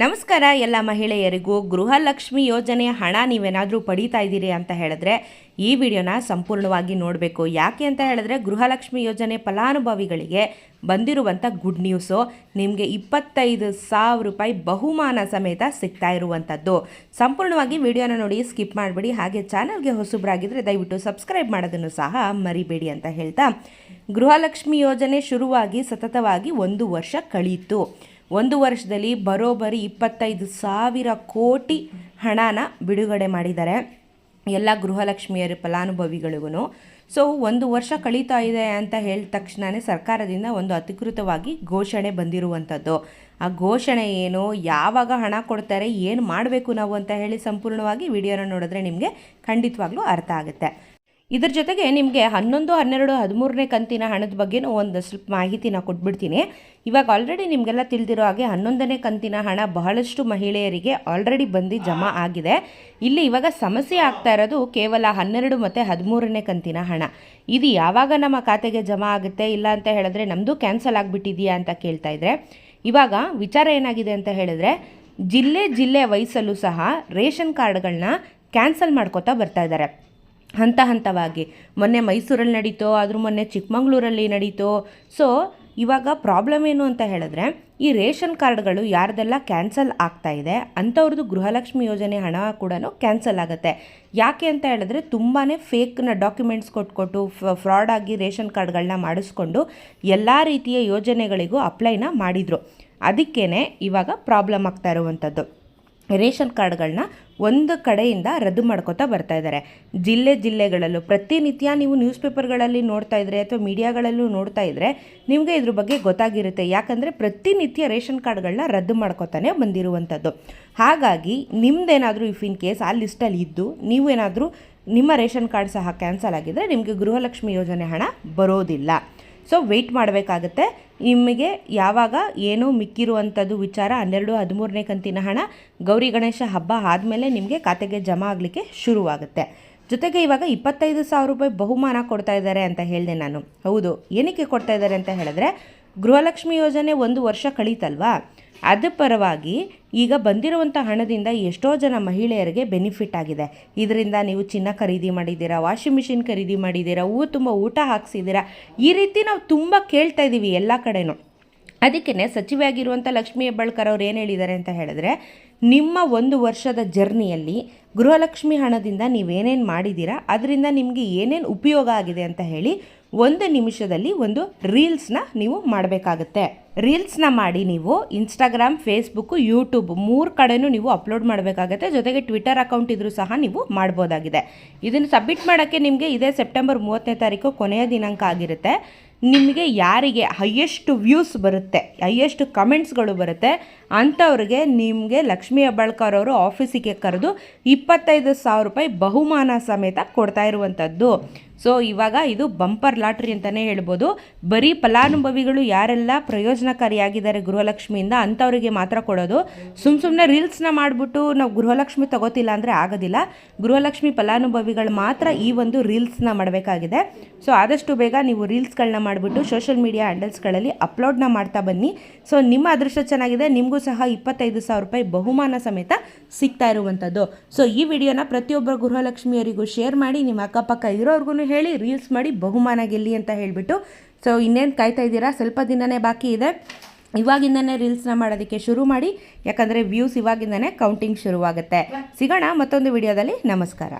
ನಮಸ್ಕಾರ ಎಲ್ಲ ಮಹಿಳೆಯರಿಗೂ. ಗೃಹಲಕ್ಷ್ಮಿ ಯೋಜನೆಯ ಹಣ ನೀವೇನಾದರೂ ಪಡೀತಾ ಇದ್ದೀರಿ ಅಂತ ಹೇಳಿದ್ರೆ ಈ ವಿಡಿಯೋನ ಸಂಪೂರ್ಣವಾಗಿ ನೋಡಬೇಕು. ಯಾಕೆ ಅಂತ ಹೇಳಿದ್ರೆ ಗೃಹಲಕ್ಷ್ಮಿ ಯೋಜನೆ ಫಲಾನುಭವಿಗಳಿಗೆ ಬಂದಿರುವಂಥ ಗುಡ್ ನ್ಯೂಸು. ನಿಮಗೆ ಇಪ್ಪತ್ತೈದು ಸಾವಿರ ರೂಪಾಯಿ ಬಹುಮಾನ ಸಮೇತ ಸಿಗ್ತಾ ಇರುವಂಥದ್ದು. ಸಂಪೂರ್ಣವಾಗಿ ವಿಡಿಯೋನ ನೋಡಿ ಸ್ಕಿಪ್ ಮಾಡಬೇಡಿ. ಹಾಗೆ ಚಾನಲ್ಗೆ ಹೊಸಬ್ರಾಗಿದ್ದರೆ ದಯವಿಟ್ಟು ಸಬ್ಸ್ಕ್ರೈಬ್ ಮಾಡೋದನ್ನು ಸಹ ಮರಿಬೇಡಿ ಅಂತ ಹೇಳ್ತಾ. ಗೃಹಲಕ್ಷ್ಮಿ ಯೋಜನೆ ಶುರುವಾಗಿ ಸತತವಾಗಿ ಒಂದು ವರ್ಷ ಕಳೀತು. ಒಂದು ವರ್ಷದಲ್ಲಿ ಬರೋಬ್ಬರಿ ಇಪ್ಪತ್ತೈದು ಸಾವಿರ ಕೋಟಿ ಹಣನ ಬಿಡುಗಡೆ ಮಾಡಿದ್ದಾರೆ. ಎಲ್ಲ ಗೃಹಲಕ್ಷ್ಮಿಯರ ಫಲಾನುಭವಿಗಳಿಗೂ ಸೊ ಒಂದು ವರ್ಷ ಕಳೀತಾ ಇದೆ ಅಂತ ಹೇಳಿದ ತಕ್ಷಣವೇ ಸರ್ಕಾರದಿಂದ ಒಂದು ಅಧಿಕೃತವಾಗಿ ಘೋಷಣೆ ಬಂದಿರುವಂಥದ್ದು. ಆ ಘೋಷಣೆ ಏನು, ಯಾವಾಗ ಹಣ ಕೊಡ್ತಾರೆ, ಏನು ಮಾಡಬೇಕು ನಾವು ಅಂತ ಹೇಳಿ ಸಂಪೂರ್ಣವಾಗಿ ವಿಡಿಯೋನ ನೋಡಿದ್ರೆ ನಿಮಗೆ ಖಂಡಿತವಾಗ್ಲೂ ಅರ್ಥ ಆಗುತ್ತೆ. ಇದ್ರ ಜೊತೆಗೆ ನಿಮಗೆ ಹನ್ನೊಂದು, ಹನ್ನೆರಡು, ಹದಿಮೂರನೇ ಕಂತಿನ ಹಣದ ಬಗ್ಗೆನೂ ಒಂದು ಸ್ವಲ್ಪ ಮಾಹಿತಿನ ಕೊಟ್ಬಿಡ್ತೀನಿ. ಇವಾಗ ಆಲ್ರೆಡಿ ನಿಮಗೆಲ್ಲ ತಿಳಿದಿರೋ ಹಾಗೆ ಹನ್ನೊಂದನೇ ಕಂತಿನ ಹಣ ಬಹಳಷ್ಟು ಮಹಿಳೆಯರಿಗೆ ಆಲ್ರೆಡಿ ಬಂದು ಜಮಾ ಆಗಿದೆ. ಇಲ್ಲಿ ಇವಾಗ ಸಮಸ್ಯೆ ಆಗ್ತಾ ಇರೋದು ಕೇವಲ ಹನ್ನೆರಡು ಮತ್ತು ಹದಿಮೂರನೇ ಕಂತಿನ ಹಣ. ಇದು ಯಾವಾಗ ನಮ್ಮ ಖಾತೆಗೆ ಜಮಾ ಆಗುತ್ತೆ? ಇಲ್ಲ ಅಂತ ಹೇಳಿದ್ರೆ ನಮ್ಮದು ಕ್ಯಾನ್ಸಲ್ ಆಗಿಬಿಟ್ಟಿದೆಯಾ ಅಂತ ಕೇಳ್ತಾ ಇದ್ರೆ, ಇವಾಗ ವಿಚಾರ ಏನಾಗಿದೆ ಅಂತ ಹೇಳಿದ್ರೆ, ಜಿಲ್ಲೆ ಜಿಲ್ಲೆ ವಹಿಸಲು ಸಹ ರೇಷನ್ ಕಾರ್ಡ್ಗಳನ್ನ ಕ್ಯಾನ್ಸಲ್ ಮಾಡ್ಕೋತಾ ಬರ್ತಾ ಇದ್ದಾರೆ. ಹಂತ ಹಂತವಾಗಿ. ಮೊನ್ನೆ ಮೈಸೂರಲ್ಲಿ ನಡೀತೋ, ಆದರೂ ಮೊನ್ನೆ ಚಿಕ್ಕಮಂಗ್ಳೂರಲ್ಲಿ ನಡೀತೋ. ಸೊ ಇವಾಗ ಪ್ರಾಬ್ಲಮ್ ಏನು ಅಂತ ಹೇಳಿದ್ರೆ, ಈ ರೇಷನ್ ಕಾರ್ಡ್ಗಳು ಯಾರ್ದೆಲ್ಲ ಕ್ಯಾನ್ಸಲ್ ಆಗ್ತಾ ಇದೆ ಅಂಥವ್ರದ್ದು ಗೃಹಲಕ್ಷ್ಮಿ ಯೋಜನೆ ಹಣ ಕೂಡ ಕ್ಯಾನ್ಸಲ್ ಆಗುತ್ತೆ. ಯಾಕೆ ಅಂತ ಹೇಳಿದ್ರೆ ತುಂಬಾ ಫೇಕ್ನ ಡಾಕ್ಯುಮೆಂಟ್ಸ್ ಕೊಟ್ಕೊಟ್ಟು ಫ್ರಾಡ್ ಆಗಿ ರೇಷನ್ ಕಾರ್ಡ್ಗಳನ್ನ ಮಾಡಿಸ್ಕೊಂಡು ಎಲ್ಲ ರೀತಿಯ ಯೋಜನೆಗಳಿಗೂ ಅಪ್ಲೈನ ಮಾಡಿದರು. ಅದಕ್ಕೇ ಇವಾಗ ಪ್ರಾಬ್ಲಮ್ ಆಗ್ತಾ ಇರುವಂಥದ್ದು. ರೇಷನ್ ಕಾರ್ಡ್ಗಳನ್ನ ಒಂದು ಕಡೆಯಿಂದ ರದ್ದು ಮಾಡ್ಕೋತಾ ಬರ್ತಾ ಇದ್ದಾರೆ ಜಿಲ್ಲೆ ಜಿಲ್ಲೆಗಳಲ್ಲೂ ಪ್ರತಿನಿತ್ಯ ನೀವು ನ್ಯೂಸ್ ಪೇಪರ್ಗಳಲ್ಲಿ ನೋಡ್ತಾ ಇದ್ರೆ ಅಥವಾ ಮೀಡಿಯಾಗಳಲ್ಲೂ ನೋಡ್ತಾ ಇದ್ರೆ ನಿಮಗೆ ಇದ್ರ ಬಗ್ಗೆ ಗೊತ್ತಾಗಿರುತ್ತೆ. ಯಾಕಂದರೆ ಪ್ರತಿನಿತ್ಯ ರೇಷನ್ ಕಾರ್ಡ್ಗಳನ್ನ ರದ್ದು ಮಾಡ್ಕೋತಾನೆ ಬಂದಿರುವಂಥದ್ದು. ಹಾಗಾಗಿ ನಿಮ್ಮದೇನಾದರೂ ಇಫ್ ಇನ್ ಕೇಸ್ ಆ ಲಿಸ್ಟಲ್ಲಿ ಇದ್ದು ನೀವೇನಾದರೂ ನಿಮ್ಮ ರೇಷನ್ ಕಾರ್ಡ್ ಸಹ ಕ್ಯಾನ್ಸಲ್ ಆಗಿದ್ದರೆ ನಿಮಗೆ ಗೃಹಲಕ್ಷ್ಮಿ ಯೋಜನೆ ಹಣ ಬರೋದಿಲ್ಲ. ಸೊ ವೆಯ್ಟ್ ಮಾಡಬೇಕಾಗತ್ತೆ. ನಿಮಗೆ ಯಾವಾಗ ಏನೋ ಮಿಕ್ಕಿರುವಂಥದ್ದು ವಿಚಾರ ಹನ್ನೆರಡು, ಹದಿಮೂರನೇ ಕಂತಿನ ಹಣ ಗೌರಿ ಗಣೇಶ ಹಬ್ಬ ಆದಮೇಲೆ ನಿಮಗೆ ಖಾತೆಗೆ ಜಮಾ ಆಗಲಿಕ್ಕೆ ಶುರುವಾಗುತ್ತೆ. ಜೊತೆಗೆ ಇವಾಗ ಇಪ್ಪತ್ತೈದು ಸಾವಿರ ರೂಪಾಯಿ ಬಹುಮಾನ ಕೊಡ್ತಾ ಇದ್ದಾರೆ ಅಂತ ಹೇಳಿದೆ ನಾನು. ಹೌದು, ಏನಕ್ಕೆ ಕೊಡ್ತಾ ಇದ್ದಾರೆ ಅಂತ ಹೇಳಿದ್ರೆ ಗೃಹಲಕ್ಷ್ಮಿ ಯೋಜನೆ ಒಂದು ವರ್ಷ ಕಳೀತಲ್ವಾ? ಅದರ ಪರವಾಗಿ ಈಗ ಬಂದಿರುವಂಥ ಹಣದಿಂದ ಎಷ್ಟೋ ಜನ ಮಹಿಳೆಯರಿಗೆ ಬೆನಿಫಿಟ್ ಆಗಿದೆ. ಇದರಿಂದ ನೀವು ಚಿನ್ನ ಖರೀದಿ ಮಾಡಿದ್ದೀರಾ, ವಾಷಿಂಗ್ ಮಿಷಿನ್ ಖರೀದಿ ಮಾಡಿದ್ದೀರಾ, ಹೂವು ತುಂಬ ಊಟ ಹಾಕ್ಸಿದ್ದೀರಾ, ಈ ರೀತಿ ನಾವು ತುಂಬ ಕೇಳ್ತಾ ಇದ್ದೀವಿ ಎಲ್ಲ ಕಡೆನೂ. ಅದಕ್ಕೇ ಸಚಿವೆಯಾಗಿರುವಂಥ ಲಕ್ಷ್ಮೀ ಹೆಬ್ಬಾಳ್ಕರ್ ಅವ್ರು ಏನು ಹೇಳಿದ್ದಾರೆ ಅಂತ ಹೇಳಿದ್ರೆ, ನಿಮ್ಮ ಒಂದು ವರ್ಷದ ಜರ್ನಿಯಲ್ಲಿ ಗೃಹಲಕ್ಷ್ಮಿ ಹಣದಿಂದ ನೀವೇನೇನು ಮಾಡಿದ್ದೀರಾ ಅದರಿಂದ ನಿಮಗೆ ಏನೇನು ಉಪಯೋಗ ಆಗಿದೆ ಅಂತ ಹೇಳಿ ಒಂದು ನಿಮಿಷದಲ್ಲಿ ಒಂದು ರೀಲ್ಸ್ನ ನೀವು ಮಾಡಬೇಕಾಗತ್ತೆ. ರೀಲ್ಸ್ನ ಮಾಡಿ ನೀವು ಇನ್ಸ್ಟಾಗ್ರಾಮ್ ಫೇಸ್ಬುಕ್ ಯೂಟ್ಯೂಬ್ ಮೂರು ಕಡೆನೂ ನೀವು ಅಪ್ಲೋಡ್ ಮಾಡಬೇಕಾಗತ್ತೆ. ಜೊತೆಗೆ ಟ್ವಿಟರ್ ಅಕೌಂಟ್ ಇದ್ರೂ ಸಹ ನೀವು ಮಾಡ್ಬೋದಾಗಿದೆ. ಇದನ್ನು ಸಬ್ಮಿಟ್ ಮಾಡೋಕ್ಕೆ ನಿಮಗೆ ಇದೇ ಸೆಪ್ಟೆಂಬರ್ ಮೂವತ್ತನೇ ತಾರೀಕು ಕೊನೆಯ ದಿನಾಂಕ ಆಗಿರುತ್ತೆ. ನಿಮಗೆ ಯಾರಿಗೆ ಹೈಯೆಸ್ಟ್ ವ್ಯೂಸ್ ಬರುತ್ತೆ ಹೈಯೆಸ್ಟ್ ಕಮೆಂಟ್ಸ್ಗಳು ಬರುತ್ತೆ, ಅಂಥವ್ರಿಗೆ ನಿಮಗೆ ಲಕ್ಷ್ಮೀ ಹೆಬ್ಬಾಳ್ಕರ್ ಅವರು ಆಫೀಸಿಗೆ ಕರೆದು ಇಪ್ಪತ್ತೈದು ಸಾವಿರ ರೂಪಾಯಿ ಬಹುಮಾನ ಸಮೇತ ಕೊಡ್ತಾ ಇರುವಂಥದ್ದು. ಸೊ ಇವಾಗ ಇದು ಬಂಪರ್ ಲಾಟ್ರಿ ಅಂತಲೇ ಹೇಳ್ಬೋದು. ಬರೀ ಫಲಾನುಭವಿಗಳು ಯಾರೆಲ್ಲ ಪ್ರಯೋಜನಕಾರಿಯಾಗಿದ್ದಾರೆ ಗೃಹಲಕ್ಷ್ಮಿಯಿಂದ ಅಂಥವರಿಗೆ ಮಾತ್ರ ಕೊಡೋದು. ಸುಮ್ಮ ಸುಮ್ಮನೆ ರೀಲ್ಸ್ನ ಮಾಡಿಬಿಟ್ಟು ನಾವು ಗೃಹಲಕ್ಷ್ಮಿ ತಗೋತಿಲ್ಲ ಅಂದರೆ ಆಗೋದಿಲ್ಲ. ಗೃಹಲಕ್ಷ್ಮಿ ಫಲಾನುಭವಿಗಳು ಮಾತ್ರ ಈ ಒಂದು ರೀಲ್ಸ್ನ ಮಾಡಬೇಕಾಗಿದೆ. ಸೊ ಆದಷ್ಟು ಬೇಗ ನೀವು ರೀಲ್ಸ್ಗಳನ್ನ ಮಾಡಿಬಿಟ್ಟು ಸೋಷಿಯಲ್ ಮೀಡಿಯಾ ಹ್ಯಾಂಡಲ್ಸ್ಗಳಲ್ಲಿ ಅಪ್ಲೋಡ್ನ ಮಾಡ್ತಾ ಬನ್ನಿ. ಸೊ ನಿಮ್ಮ ಅದೃಷ್ಟ ಚೆನ್ನಾಗಿದೆ, ನಿಮಗೂ ಸಹ ಇಪ್ಪತ್ತೈದು ಸಾವಿರ ರೂಪಾಯಿ ಬಹುಮಾನ ಸಮೇತ ಸಿಗ್ತಾ ಇರುವಂಥದ್ದು. ಸೊ ಈ ವಿಡಿಯೋನ ಪ್ರತಿಯೊಬ್ಬರು ಗೃಹಲಕ್ಷ್ಮಿಯವರಿಗೂ ಶೇರ್ ಮಾಡಿ, ನಿಮ್ಮ ಅಕ್ಕಪಕ್ಕ ಇರೋರ್ಗು ಹೇಳಿ ರೀಲ್ಸ್ ಮಾಡಿ ಬಹುಮಾನ ಗೆಲ್ಲಿ ಅಂತ ಹೇಳಿಬಿಟ್ಟು. ಸೊ ಇನ್ನೇನು ಕಾಯ್ತಾ ಇದ್ದೀರಾ? ಸ್ವಲ್ಪ ದಿನನೇ ಬಾಕಿ ಇದೆ. ಇವಾಗಿಂದನೇ ರೀಲ್ಸ್ನ ಮಾಡೋದಕ್ಕೆ ಶುರು ಮಾಡಿ. ಯಾಕಂದರೆ ವ್ಯೂಸ್ ಇವಾಗಿಂದನೇ ಕೌಂಟಿಂಗ್ ಶುರುವಾಗುತ್ತೆ. ಸಿಗೋಣ ಮತ್ತೊಂದು ವಿಡಿಯೋದಲ್ಲಿ. ನಮಸ್ಕಾರ.